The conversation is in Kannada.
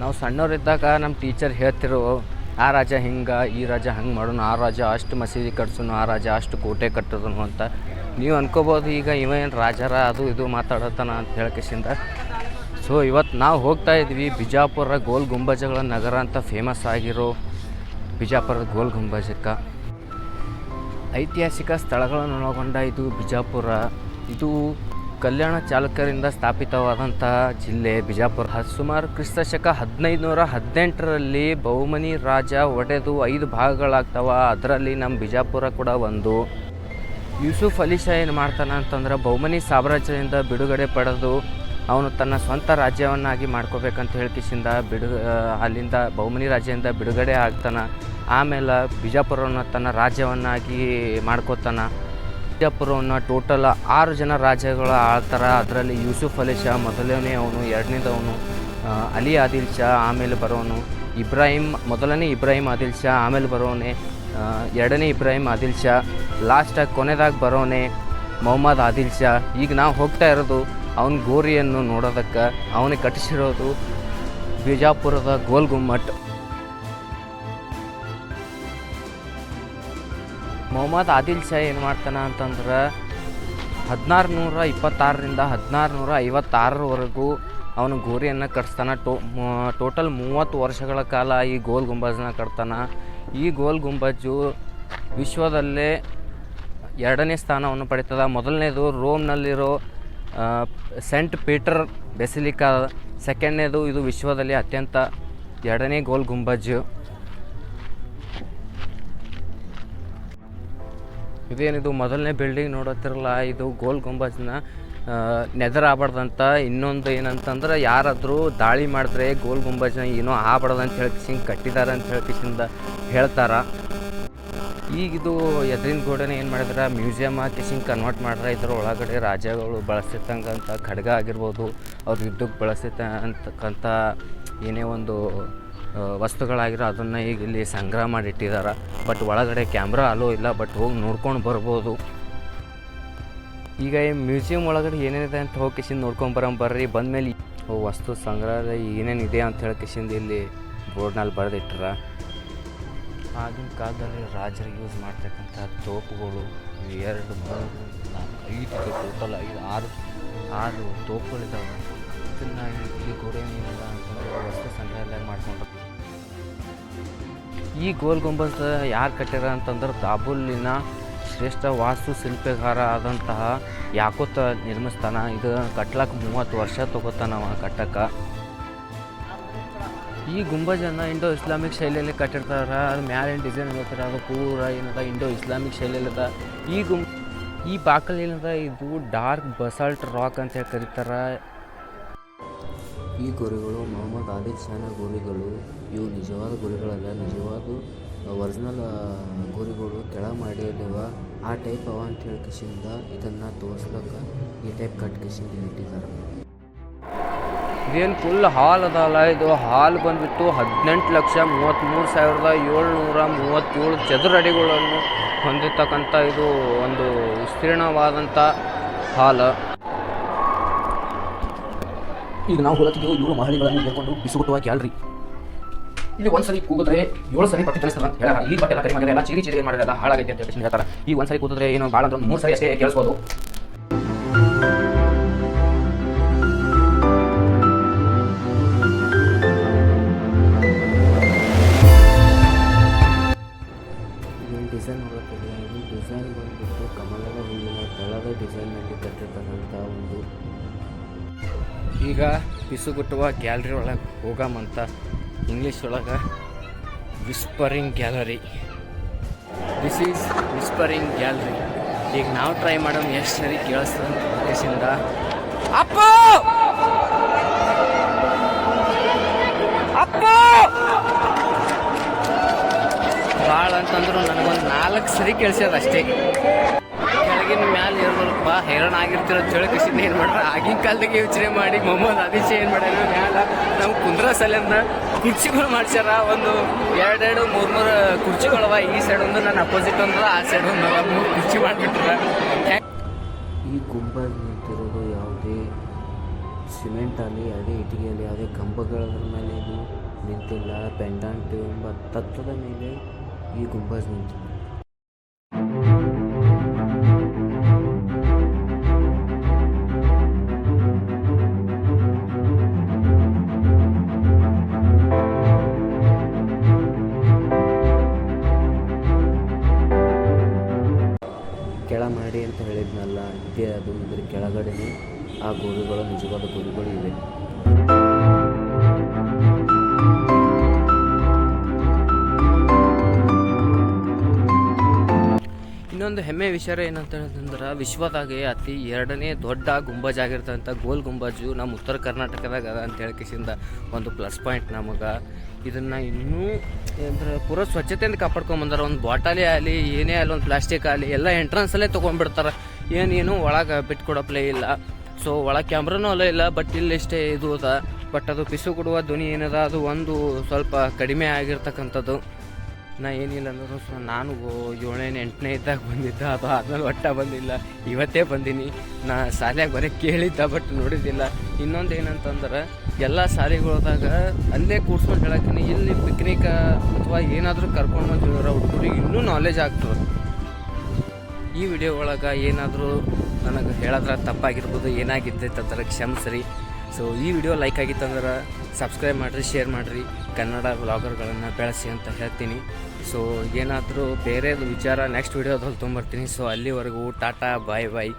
ನಾವು ಸಣ್ಣವರಿದ್ದಾಗ ನಮ್ಮ ಟೀಚರ್ ಹೇಳ್ತಿರು, ಆ ರಾಜ ಹಿಂಗೆ, ಈ ರಾಜ ಹಂಗೆ ಮಾಡೋನು, ಆ ರಾಜ ಅಷ್ಟು ಮಸೀದಿ ಕಟ್ಸೋನು, ಆ ರಾಜ ಅಷ್ಟು ಕೋಟೆ ಕಟ್ಟೋದನು ಅಂತ. ನೀವು ಅನ್ಕೋಬೋದು ಈಗ ಇವ ಏನು ರಾಜರ ಅದು ಇದು ಮಾತಾಡತ್ತಾನ ಅಂತ ಹೇಳ್ಕೇಸಿಂದ. ಸೊ ಇವತ್ತು ನಾವು ಹೋಗ್ತಾ ಇದ್ವಿ ಬಿಜಾಪುರ ಗೋಲ್ ಗುಂಬಜಗಳ ನಗರ ಅಂತ ಫೇಮಸ್ ಆಗಿರೋ ಬಿಜಾಪುರದ ಗೋಲ್ ಗುಂಬಜಕ್ಕೆ. ಐತಿಹಾಸಿಕ ಸ್ಥಳಗಳನ್ನು ಒಳಗೊಂಡ ಇದು ಬಿಜಾಪುರ. ಇದು ಕಲ್ಯಾಣ ಚಾಲಕರಿಂದ ಸ್ಥಾಪಿತವಾದಂತಹ ಜಿಲ್ಲೆ ಬಿಜಾಪುರ. ಸುಮಾರು ಕ್ರಿಸ್ತ ಶಕ ಹದಿನೈದುನೂರ ಹದಿನೆಂಟರಲ್ಲಿ ಬಹುಮನಿ ರಾಜ ಒಡೆದು ಐದು ಭಾಗಗಳಾಗ್ತಾವ. ಅದರಲ್ಲಿ ನಮ್ಮ ಬಿಜಾಪುರ ಕೂಡ ಒಂದು. ಯೂಸುಫ್ ಅಲಿ ಶಾ ಏನು ಮಾಡ್ತಾನೆ ಅಂತಂದ್ರೆ ಬಹುಮನಿ ಸಾಮ್ರಾಜ್ಯದಿಂದ ಬಿಡುಗಡೆ ಪಡೆದು ಅವನು ತನ್ನ ಸ್ವಂತ ರಾಜ್ಯವನ್ನಾಗಿ ಮಾಡ್ಕೋಬೇಕಂತ ಹೇಳ್ಕಿಸಿಂದ ಬಿಡು ಅಲ್ಲಿಂದ ಬಹುಮನಿ ರಾಜ್ಯದಿಂದ ಬಿಡುಗಡೆ ಆಗ್ತಾನೆ. ಆಮೇಲೆ ಬಿಜಾಪುರವನ್ನು ತನ್ನ ರಾಜ್ಯವನ್ನಾಗಿ ಮಾಡ್ಕೋತಾನ. ಬಿಜಾಪುರವನ್ನು ಟೋಟಲ್ ಆರು ಜನ ರಾಜ್ಯಗಳು ಆಳ್ತಾರೆ. ಅದರಲ್ಲಿ ಯೂಸುಫ್ ಅಲಿ ಶಾ ಮೊದಲನೇ ಅವನು ಎರಡನೇದವನು ಅಲಿ ಆದಿಲ್ ಶಾ, ಆಮೇಲೆ ಬರೋನು. ಇಬ್ರಾಹಿಂ, ಮೊದಲನೇ ಇಬ್ರಾಹಿಂ ಆದಿಲ್ ಶಾ, ಆಮೇಲೆ ಬರೋನೇ. ಎರಡನೇ ಇಬ್ರಾಹಿಂ ಆದಿಲ್ ಶಾ ಲಾಸ್ಟಾಗಿ ಕೊನೆದಾಗಿ ಬರೋನೇ ಮೊಹಮ್ಮದ್ ಆದಿಲ್ ಶಾ. ಈಗ ನಾವು ಹೋಗ್ತಾ ಇರೋದು ಅವನ ಗೋರಿಯನ್ನು ನೋಡೋದಕ್ಕೆ, ಅವನಿಗೆ ಕಟ್ಟಿಸಿರೋದು ಬಿಜಾಪುರದ ಗೋಲ್ ಗುಮ್ಮಟ್. ಮೊಹಮ್ಮದ್ ಆದಿಲ್ ಶಾ ಏನು ಮಾಡ್ತಾನೆ ಅಂತಂದ್ರೆ ಹದಿನಾರು ನೂರ ಇಪ್ಪತ್ತಾರರಿಂದ ಹದಿನಾರು ನೂರ ಐವತ್ತಾರರವರೆಗೂ ಅವನು ಗೋರಿಯನ್ನು ಕಟ್ಸ್ತಾನೆ. ಟೋ ಟೋಟಲ್ ಮೂವತ್ತು ವರ್ಷಗಳ ಕಾಲ ಈ ಗೋಲ್ ಗುಂಬಜ್ನ ಕಟ್ತಾನೆ. ಈ ಗೋಲ್ ಗುಂಬಜ್ಜು ವಿಶ್ವದಲ್ಲೇ ಎರಡನೇ ಸ್ಥಾನವನ್ನು ಪಡೀತದ. ಮೊದಲನೇದು ರೋಮ್ನಲ್ಲಿರೋ ಸೆಂಟ್ ಪೀಟರ್ ಬೆಸಿಲಿಕಾ. ಸೆಕೆಂಡ್ನೇದು ಇದು ವಿಶ್ವದಲ್ಲಿ ಅತ್ಯಂತ ಎರಡನೇ ಗೋಲ್ ಗುಂಬಜ್ಜು ಇದೇನಿದು ಮೊದಲನೇ ಬಿಲ್ಡಿಂಗ್ ನೋಡತ್ತಿರಲ್ಲ, ಇದು ಗೋಲ್ ಗುಂಬಜ್ನ ನೆದರ್ ಆಗ್ಬಾರ್ದಂತ ಇನ್ನೊಂದು ಏನಂತಂದ್ರೆ, ಯಾರಾದರೂ ದಾಳಿ ಮಾಡಿದ್ರೆ ಗೋಲ್ ಗುಂಬಜ್ನ ಏನೋ ಆಗ್ಬಾರ್ದು ಅಂತ ಹೇಳ್ಕಿಸಿಂಗ್ ಕಟ್ಟಿದ್ದಾರೆ ಅಂತ ಹೇಳ್ಕಿಸಿಂದ ಹೇಳ್ತಾರ. ಈಗಿದು ಎದ್ರಿನ ಗೋಡೆನೇ ಏನು ಮಾಡಿದ್ರೆ ಮ್ಯೂಸಿಯಮ್ ಹಾಕಿಸಿಂಗ್ ಕನ್ವರ್ಟ್ ಮಾಡಿದ್ರೆ ಇದ್ರ ಒಳಗಡೆ ರಾಜ್ಯಗಳು ಬಳಸಿರ್ತಕ್ಕಂಥ ಖಡ್ಗ ಆಗಿರ್ಬೋದು, ಅವ್ರ ಯುದ್ಧಕ್ಕೆ ಬಳಸಿರ್ತಕ್ಕಂಥ ಏನೇ ಒಂದು ವಸ್ತುಗಳಾಗಿರೋ ಅದನ್ನು ಈಗ ಇಲ್ಲಿ ಸಂಗ್ರಹ ಮಾಡಿ ಇಟ್ಟಿದ್ದಾರೆ ಬಟ್ ಒಳಗಡೆ ಕ್ಯಾಮ್ರಾ ಅಲೋ ಇಲ್ಲ ಬಟ್ ಹೋಗಿ ನೋಡ್ಕೊಂಡು ಬರ್ಬೋದು. ಈಗ ಈ ಮ್ಯೂಸಿಯಂ ಒಳಗಡೆ ಏನೇನಿದೆ ಅಂತ ಹೋಗಿ ಕಿಶಿಂದ ನೋಡ್ಕೊಂಡು ಬರೋಣ ಬರ್ರಿ. ಬಂದಮೇಲೆ ವಸ್ತು ಸಂಗ್ರಹಾಲಯ ಏನೇನಿದೆ ಅಂತ ಹೇಳಿ ಕಿಶಿಂದ ಇಲ್ಲಿ ಬೋರ್ಡ್ನಲ್ಲಿ ಬರೆದಿಟ್ರ. ಆಗಿನ ಕಾಲದಲ್ಲಿ ರಾಜರು ಯೂಸ್ ಮಾಡ್ತಕ್ಕಂಥ ತೋಪುಗಳು ಎರಡು, ಮೂರು, ನಾಲ್ಕು, ಐದು ಟೋಟಲ್ ಐದು, ಆರು ಆರು ತೋಪುಗಳಿದ್ದಾವೆ ಇದನ್ನು ಇಲ್ಲಿ ಗೋಡೆ ಅಂತಂದರೆ ವಸ್ತು ಸಂಗ್ರಹಾಲಯ ಮಾಡ್ಕೊಂಡು ಈ ಗೋಲ್ ಗುಂಬಜ್ ಯಾರು ಕಟ್ಟ್ಯಾರ ಅಂತಂದ್ರೆ ದಾಬುಲ್ಲಿನ ಶ್ರೇಷ್ಠ ವಾಸ್ತು ಶಿಲ್ಪಗಾರ ಆದಂತಹ ಯಾಕೋತ ನಿರ್ಮಿಸ್ತಾನ. ಇದು ಕಟ್ಲಕ್ಕೆ ಮೂವತ್ತು ವರ್ಷ ತಗೋತಾನವ ಕಟ್ಟಕ್ಕೆ ಈ ಗುಂಬಜನ್ನು ಇಂಡೋ ಇಸ್ಲಾಮಿಕ್ ಶೈಲಿಯಲ್ಲಿ ಕಟ್ಟಿರ್ತಾರೆ. ಅದು ಮ್ಯಾಲಿನ ಡಿಸೈನ್ ಏನೈತೆ ಅದು ಪೂರ ಏನದ ಇಂಡೋ ಇಸ್ಲಾಮಿಕ್ ಶೈಲಿಯಲ್ಲದ. ಈ ಗುಂ ಈ ಬಾಕಲ್ ಏನದ? ಇದು ಡಾರ್ಕ್ ಬಸಾಲ್ಟ್ ರಾಕ್ ಅಂತ ಹೇಳಿ ಕರೀತಾರೆ. ಈ ಗುರಿಗಳು ಮೊಹಮ್ಮದ್ ಆದಿಲ್ ಶಾನ ಗುರಿಗಳು. ಇವು ನಿಜವಾದ ಗುರಿಗಳಲ್ಲ, ನಿಜವಾದ ಒರಿಜಿನಲ್ ಗುರಿಗಳು ಕೆಳ ಮಾಡಿಯಲ್ಲಿವ. ಆ ಟೈಪ್ ಅವ ಅಂತ ಹೇಳಿ ಕಿಶಿಂದ ಇದನ್ನು ತೋರಿಸ್ಲಿಕ್ಕೆ ಈ ಟೈಪ್ ಕಟ್ ಕಿಶಿಂದ ಇಟ್ಟಿದ್ದಾರೆ. ಇದೇನು ಫುಲ್ ಹಾಲ್ ಅದಲ್ಲ ಇದು. ಹಾಲ್ ಬಂದ್ಬಿಟ್ಟು ಹದಿನೆಂಟು ಲಕ್ಷ ಮೂವತ್ತ್ಮೂರು ಸಾವಿರದ ಏಳ್ನೂರ ಮೂವತ್ತೇಳು ಚದುರ ಅಡಿಗಳನ್ನು ಹೊಂದಿರ್ತಕ್ಕಂಥ ಇದು ಒಂದು ವಿಸ್ತೀರ್ಣವಾದಂಥ ಹಾಲ್ ಈಗ ನಾವು ಹೋಲತಿಗೆ ಏಳು ಮಹಡಿಗಳನ್ನು ಹೇಳ್ಕೊಂಡು ಬಿಸುಗುಟ್ಟುವ ಗ್ಯಾಲರಿ ಇಲ್ಲಿ ಒಂದ್ಸರಿ ಕೂಗಿದ್ರೆ ಏಳು ಸರಿ ಪಟ್ಟಿ ತಿಳಿಸ್ತಾರ ಅಂತ ಹೇಳ ಈ ಬಟ್ಟೆ ಎಲ್ಲ ಕಡಿಮೆ ಎಲ್ಲ ಚೀರಿ ಚೀರಿ ಏನು ಮಾಡಿರಲ್ಲ ಹಾಳಾಗಿದೆ ಅಂತ ಹೇಳಿ ಹೇಳ್ತಾರೆ. ಈ ಒಂದ್ಸರಿ ಕೂತಿದ್ರೆ ಏನು ಭಾಳ ಅಂದ್ರೆ ಮೂರು ಸರಿ ಅಷ್ಟೇ ಕೇಳಿಸ್ಬೋದು. ಡಿಸೈನ್ ಡಿಸೈನ್ ಬಂದ್ಬಿಟ್ಟು ಕಮಲದ ಹೂವಿನ ಡಿಸೈನ್ ಡಿಸೈನ್ನಲ್ಲಿ ಕಟ್ಟಿರ್ತಕ್ಕಂಥ ಒಂದು ಈಗ ಬಿಸುಗುಟ್ಟುವ ಗ್ಯಾಲರಿ ಒಳಗೆ ಹೋಗಮಂತ ಇಂಗ್ಲೀಷ್ ಒಳಗೆ whispering gallery this is whispering gallery ಈಗ ನಾವು ಟ್ರೈ ಮಾಡೋಣ ಎಷ್ಟು ಸರಿ ಕೇಳಿಸ್ತದ ಅಪ್ಪ! ಅಪ್ಪ! ಭಾಳ ಅಂತಂದ್ರು ನನಗೊಂದು ನಾಲ್ಕು ಸರಿ ಕೇಳಿಸ್ಯದ ಅಷ್ಟೇ. ಕೆಳಗಿನ ಮ್ಯಾಲೆ ಇರ್ಬೇಕು ಬಾ, ಹೈರಾಣ ಆಗಿರ್ತಿರೋ ಚಳಿ ಕಿಸಿಂದ ಏನು ಮಾಡ್ರ? ಆಗಿನ ಕಾಲದಾಗ ಯೋಚನೆ ಮಾಡಿ, ಮೊಹಮ್ಮದ್ ಅದಿಶ ಏನು ಮಾಡ್ಯಾರ? ಮ್ಯಾಲ ನಾವು ಕುಂದ್ರ ಸಲಿಂದ ಕುರ್ಚಿಗಳು ಮಾಡ್ಸ್ಯಾರ. ಒಂದು ಎರಡೆರಡು, ಮೂರು ಮೂರು ಕುರ್ಚಿಗಳವ ಈ ಸೈಡ್ ಒಂದು ನನ್ನ ಅಪೋಸಿಟ್ ಒಂದು, ಆ ಸೈಡ್ ಒಂದು ಮೂರು ಕುರ್ಚಿ ಮಾಡಿಬಿಟ್ರ. ಈ ಗುಂಬಜ್ ನಿಂತಿರೋದು ಯಾವುದೇ ಸಿಮೆಂಟ್ ಆಗಲಿ ಯಾವುದೇ ಇಟ್ಟಿಗೆಯಲ್ಲಿ ಯಾವುದೇ ಕಂಬಗಳ ಮೇಲೆ ಇದು ನಿಂತಿಲ್ಲ. ಪೆಂಡಾಂಟ್ ಎಂಬ ತತ್ವದ ಮೇಲೆ ಈ ಗುಂಬಜ್ ನಿಂತಿದೆ. ಕೆಳಮಾಡಿ ಅಂತ ಹೇಳಿದ್ನಲ್ಲ, ಇದೆ ಅದು ಇದ್ರ ಕೆಳಗಡೆನೇ ಆ ಗೋರಿಗಳು ನಿಜವಾದ ಗೋರಿಗಳು ಇವೆ. ಇನ್ನೊಂದು ಹೆಮ್ಮೆ ವಿಚಾರ ಏನಂತ ಹೇಳಿದ್ರೆ ವಿಶ್ವದಾಗೆ ಅತಿ ಎರಡನೇ ದೊಡ್ಡ ಗುಂಬಜ್ ಆಗಿರ್ತಕ್ಕಂಥ ಗೋಲ್ ಗುಂಬಜು ನಮ್ಮ ಉತ್ತರ ಕರ್ನಾಟಕದಾಗ ಅದ ಅಂತ ಹೇಳ್ಕಿಸಿಂದ ಒಂದು ಪ್ಲಸ್ ಪಾಯಿಂಟ್ ನಮಗೆ ಇದನ್ನು ಇನ್ನೂ, ಅಂದ್ರೆ ಪೂರ ಸ್ವಚ್ಛತೆಯಿಂದ ಕಾಪಾಡ್ಕೊಂಬಂದಾರ ಒಂದು ಬಾಟಲಿ ಆಗಲಿ, ಏನೇ ಆಗಲಿ, ಒಂದು ಪ್ಲಾಸ್ಟಿಕ್ ಆಗಲಿ, ಎಲ್ಲ ಎಂಟ್ರೆನ್ಸಲ್ಲೇ ತೊಗೊಂಡ್ಬಿಡ್ತಾರೆ. ಏನೇನು ಒಳಗೆ ಬಿಟ್ಕೊಡಪ್ಲೇ ಇಲ್ಲ. ಸೊ ಒಳಗೆ ಕ್ಯಾಮ್ರಾನೂ ಅಲ್ಲ ಇಲ್ಲ ಬಟ್ ಇಲ್ಲಿ ಇಷ್ಟೇ ಇದು ಅದ. ಬಟ್ ಅದು ಪಿಸು ಕೊಡುವ ಧ್ವನಿ ಏನದ, ಅದು ಒಂದು ಸ್ವಲ್ಪ ಕಡಿಮೆ ಆಗಿರ್ತಕ್ಕಂಥದ್ದು. ನಾ ಏನಿಲ್ಲ ಅಂದರೂ ಸೊ ನಾನು ಏಳನೇ ಎಂಟನೇ ಇದ್ದಾಗ ಬಂದಿದ್ದ, ಅದು ಆದ್ಮೇಲೆ ಒಟ್ಟ ಬಂದಿಲ್ಲ. ಇವತ್ತೇ ಬಂದೀನಿ. ನಾ ಶಾಲ್ಯಾಗ ಬರೀ ಕೇಳಿದ್ದ ಬಟ್ ನೋಡಿದ್ದಿಲ್ಲ. ಇನ್ನೊಂದು ಏನಂತಂದ್ರೆ ಎಲ್ಲ ಶಾಲೆಗಳದಾಗ ಅಲ್ಲೇ ಕೂರ್ಸ್ಕೊಂಡು ಹೇಳತ್ತೀನಿ ಇಲ್ಲಿ ಪಿಕ್ನಿಕ್ ಅಥವಾ ಏನಾದರೂ ಕರ್ಕೊಂಡು ಬಂದು ಹೇಳಿರೋ ಹುಡುಗರಿಗೆ ಇನ್ನೂ ನಾಲೆಜ್ ಆಗ್ತದೆ. ಈ ವಿಡಿಯೋ ಒಳಗೆ ಏನಾದರೂ ನನಗೆ ಹೇಳೋದ್ರ ತಪ್ಪಾಗಿರ್ಬೋದು ಏನಾಗಿರ್ತೈತೆ ಅಂತಾರೆ ಕ್ಷಮಿಸ್ರಿ. ಸೊ ಈ ವಿಡಿಯೋ ಲೈಕ್ ಆಗಿತ್ತಂದ್ರೆ ಸಬ್ಸ್ಕ್ರೈಬ್ ಮಾಡಿರಿ ಶೇರ್ ಮಾಡಿರಿ. ಕನ್ನಡ ವ್ಲಾಗರ್ಗಳನ್ನು ಬೆಳೆಸಿ ಅಂತ ಹೇಳ್ತೀನಿ. ಸೊ ಏನಾದರೂ ಬೇರೆದು ವಿಚಾರ ನೆಕ್ಸ್ಟ್ ವಿಡಿಯೋದಲ್ಲಿ ತೊಗೊಂಬರ್ತೀನಿ. ಸೊ ಅಲ್ಲಿವರೆಗೂ ಟಾಟಾ ಬಾಯ್ ಬಾಯ್